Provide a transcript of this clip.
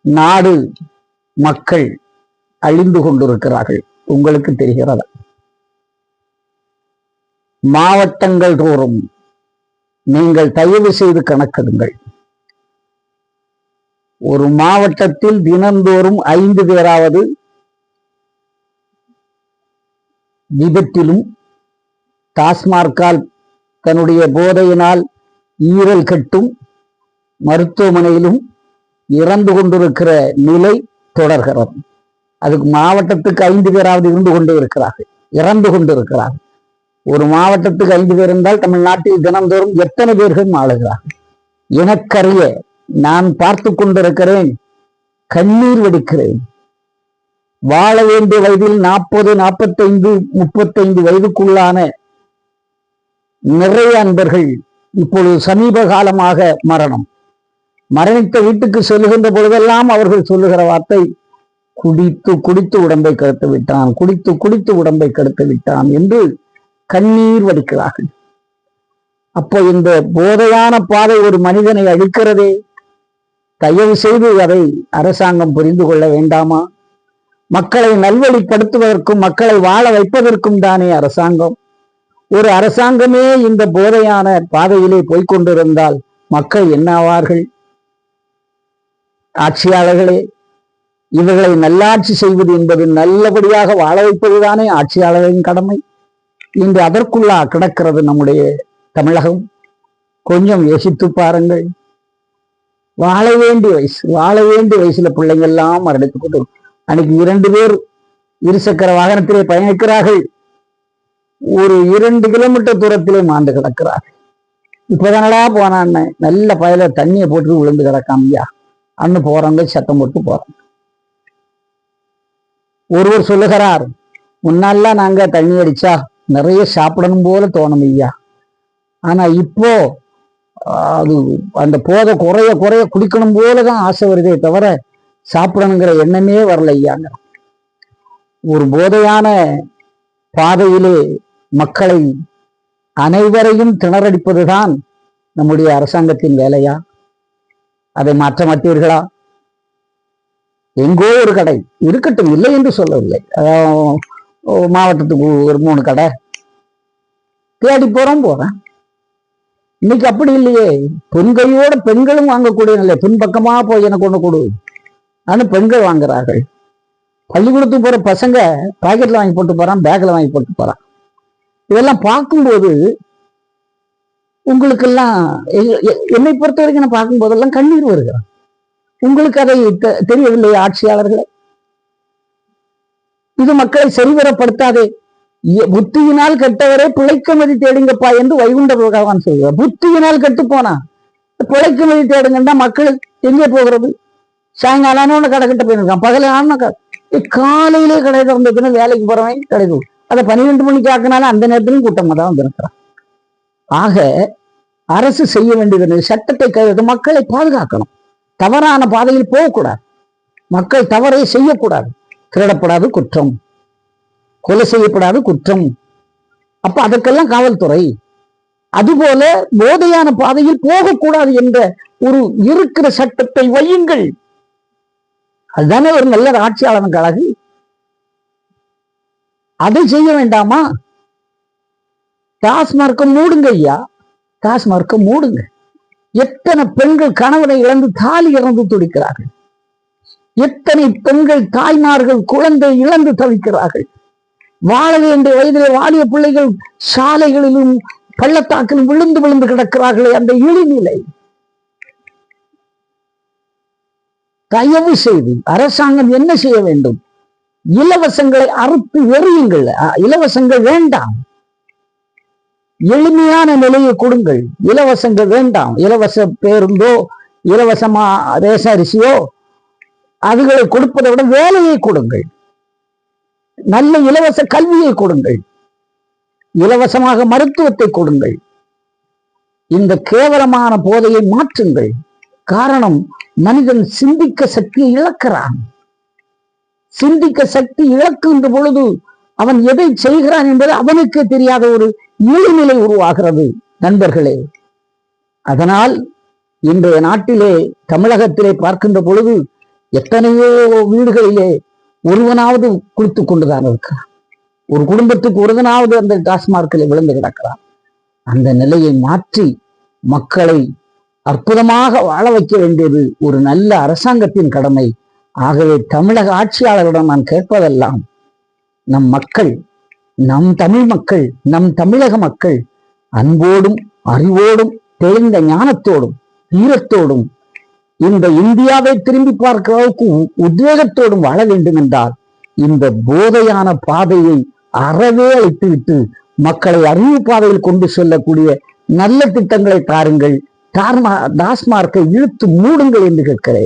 நாடு மக்கள் அழிந்து கொண்டிருக்கிறார்கள். உங்களுக்கு தெரிகிறதா? மாவட்டங்கள் தோறும் நீங்கள் தயவு செய்து கணக்கெடுங்கள். ஒரு மாவட்டத்தில் தினந்தோறும் ஐந்து பேராவது விபத்திலும் டாஸ்மார்க்கால் தன்னுடைய போதையினால் ஈரல் கட்டும் மருத்துவமனையிலும் இறந்து கொண்டிருக்கிற நிலை தொடர்கிறது. அதுக்கு மாவட்டத்துக்கு ஐந்து பேராவது இருந்து கொண்டு இருக்கிறார்கள். இறந்து கொண்டிருக்கிறார்கள் ஒரு மாவட்டத்துக்கு ஐந்து பேர் இருந்தால் தமிழ்நாட்டில் தினந்தோறும் எத்தனை பேர்கள் ஆளுகிறார்கள்? எனக்கறிய நான் பார்த்து கொண்டிருக்கிறேன் கண்ணீர் வெடிக்கிறேன். வாழ வேண்டிய வயதில் நாற்பது நாற்பத்தைந்து முப்பத்தைந்து வயதுக்குள்ளான நிறைய அன்பர்கள் இப்பொழுது சமீப காலமாக மரணம். மரணித்த வீட்டுக்கு செல்லுகின்ற பொழுதெல்லாம் அவர்கள் சொல்லுகிற வார்த்தை குடித்து குடித்து உடம்பை கெடுத்து விட்டான் குடித்து குடித்து உடம்பை கெடுத்து விட்டான் என்று கண்ணீர் வடிக்கிறார்கள். அப்போ இந்த போதையான பாதை ஒரு மனிதனை அழிக்கிறதே தயவு செய்து அதை அரசாங்கம் புரிந்து கொள்ள வேண்டாமா? மக்களை நல்வழிப்படுத்துவதற்கும் மக்களை வாழ வைப்பதற்கும் தானே அரசாங்கம். ஒரு அரசாங்கமே இந்த போதையான பாதையிலே போய்கொண்டிருந்தால் மக்கள் என்ன ஆவார்கள்? ஆட்சியாளர்களே இவர்களை நல்லாட்சி செய்வது என்பது நல்லபடியாக வாழ வைப்பதுதானே ஆட்சியாளரின் கடமை. இன்று அதற்குள்ளா கிடக்கிறது நம்முடைய தமிழகம். கொஞ்சம் யோசித்து பாருங்கள். வாழ வேண்டிய வயசு வாழ வேண்டிய வயசுல பிள்ளைங்க எல்லாம் மரணித்து கொண்டு அன்னைக்கு இரண்டு பேர் இருசக்கர வாகனத்திலே பயணிக்கிறார்கள். ஒரு இரண்டு கிலோமீட்டர் தூரத்திலே மாண்டு கிடக்கிறார்கள். இப்பதானடா போனான்னு நல்ல பயல தண்ணியை போட்டு விழுந்து கிடக்காமையா அன்னு போறாங்க சத்தம் போட்டு போறாங்க. ஒருவர் சொல்லுகிறார் முன்னாலாம் நாங்க தண்ணி அடிச்சா நிறைய சாப்பிடணும் போல தோணும் ஐயா. ஆனா இப்போ அது அந்த போதை குறைய குறைய குடிக்கணும் போலதான் ஆசை வருதே தவிர சாப்பிடணுங்கிற எண்ணமே வரல ஐயாங்க ஒரு போதையான பாதையிலே மக்களை அனைவரையும் திணறடிப்பதுதான் நம்முடைய அரசாங்கத்தின் வேலையா? அதை மாற்ற மாட்டீர்களா? எங்கோ ஒரு கடை இருக்கட்டும் இல்லை என்று சொல்லவில்லை. அதான் மாவட்டத்துக்கு ஒரு மூணு கடை. தேடி போறோம் போறேன். இன்னைக்கு அப்படி இல்லையே. பெண்கையோட பெண்களும் வாங்கக்கூடிய நிலை. பின்பக்கமா போய் எனக்கு ஒண்ணு கொடு. ஆனா பெண்கள் வாங்குறார்கள். பள்ளிக்கூடத்துக்கு போற பசங்க பாக்கெட்ல வாங்கி போட்டு போறான் பேக்ல வாங்கி போட்டு போறான். இதெல்லாம் பார்க்கும்போது உங்களுக்கெல்லாம் எல்லாம் என்னை பொறுத்த வரைக்கும் நான் பார்க்கும் போதெல்லாம் கண்ணீர் வருகிறான் உங்களுக்கு அதை தெரியவில்லை ஆட்சியாளர்களே? இது மக்களை சரிவரப்படுத்தாதே புத்தியினால் கெட்டவரே பிழைக்கமதி தேடுங்கப்பா என்று வைகுண்ட பகவான் சொல்கிறார். புத்தியினால் கெட்டு போனா பிழைக்கமதி தேடுங்கன்னா மக்கள் எங்கே போகிறது? சாயங்காலம் ஒண்ணு கடை கிட்ட போயிருக்கான். பகல ஆனால் காலையிலே கடை திறந்ததுன்னு வேலைக்கு போறவன் கிடைக்கும் அதை பன்னிரெண்டு மணிக்கு ஆக்கினாலும் அந்த நேரத்திலும் கூட்டமாக தான் வந்திருக்கிறான். ஆக அரசு செய்ய வேண்டியது சட்டத்தை கைது மக்களை பாதுகாக்கணும். தவறான பாதையில் போகக்கூடாது. மக்கள் தவறை செய்யக்கூடாது. திருடப்படாது குற்றம். கொலை செய்யப்படாது குற்றம். அப்ப அதற்கெல்லாம் காவல்துறை. அதுபோல போதையான பாதையில் போகக்கூடாது என்ற ஒரு இருக்கிற சட்டத்தை வையுங்கள். அதுதானே ஒரு நல்ல ஆட்சியாளனுக்கு அழகு. அதை செய்ய வேண்டாமா? டாஸ்மார்க்க மூடுங்க ஐயா. டாஸ்மார்க்க மூடுங்க. எத்தனை பெண்கள் கணவனை இழந்து தாலி இறந்து துடிக்கிறார்கள்? எத்தனை பெண்கள் தாய்மார்கள் குழந்தை இழந்து தவிக்கிறார்கள்? வாழ வேண்டிய வயதிலே வாலிய பிள்ளைகள் சாலைகளிலும் பள்ளத்தாக்கிலும் விழுந்து விழுந்து கிடக்கிறார்களே அந்த இழிநிலை. தயவு செய்து அரசாங்கம் என்ன செய்ய வேண்டும்? இலவசங்களை அறுத்து எறியுங்கள். இலவசங்கள் வேண்டாம். எளிமையான நிலையை கொடுங்கள். இலவசங்கள் வேண்டாம். இலவச பேருந்தோ இலவசமா ரேச அரிசியோ அதுகளை கொடுப்பதை விட வேலையை கொடுங்கள். நல்ல இலவச கல்வியை கொடுங்கள். இலவசமாக மருத்துவத்தை கொடுங்கள். இந்த கேவலமான போதையை மாற்றுங்கள். காரணம் மனிதன் சிந்திக்க சக்தியை இழக்கிறான். சிந்திக்க சக்தி இழக்கின்ற பொழுது அவன் எதை செய்கிறான் என்பது அவனுக்கே தெரியாத ஒரு இழிநிலை உருவாகிறது நண்பர்களே. அதனால் இன்றைய நாட்டிலே தமிழகத்திலே பார்க்கின்ற பொழுது எத்தனையோ வீடுகளிலே ஒருவனாவது குளித்துக் கொண்டுதான் இருக்கிறான். ஒரு குடும்பத்துக்கு ஒருவனாவது அந்த டாஸ்மார்க்கில் விழுந்து கிடக்கிறான். அந்த நிலையை மாற்றி மக்களை அற்புதமாக வாழ வைக்க வேண்டியது ஒரு நல்ல அரசாங்கத்தின் கடமை. ஆகவே தமிழக ஆட்சியாளரிடம் நான் கேட்பதெல்லாம் நம் மக்கள் நம் தமிழ் மக்கள் நம் தமிழக மக்கள் அன்போடும் அறிவோடும் தெளிந்த ஞானத்தோடும் ஈரத்தோடும் இந்த இந்தியாவை திரும்பி பார்க்கிற அளவுக்கு உத்வேகத்தோடும் வாழ வேண்டும் என்றால் இந்த போதையான பாதையை அறவே அழித்துவிட்டு மக்களை அறிவு பாதையில் கொண்டு செல்லக்கூடிய நல்ல திட்டங்களை தாருங்கள். டாஸ்மார்க்கை இழுத்து மூடுங்கள் என்று கேட்கிறேன்.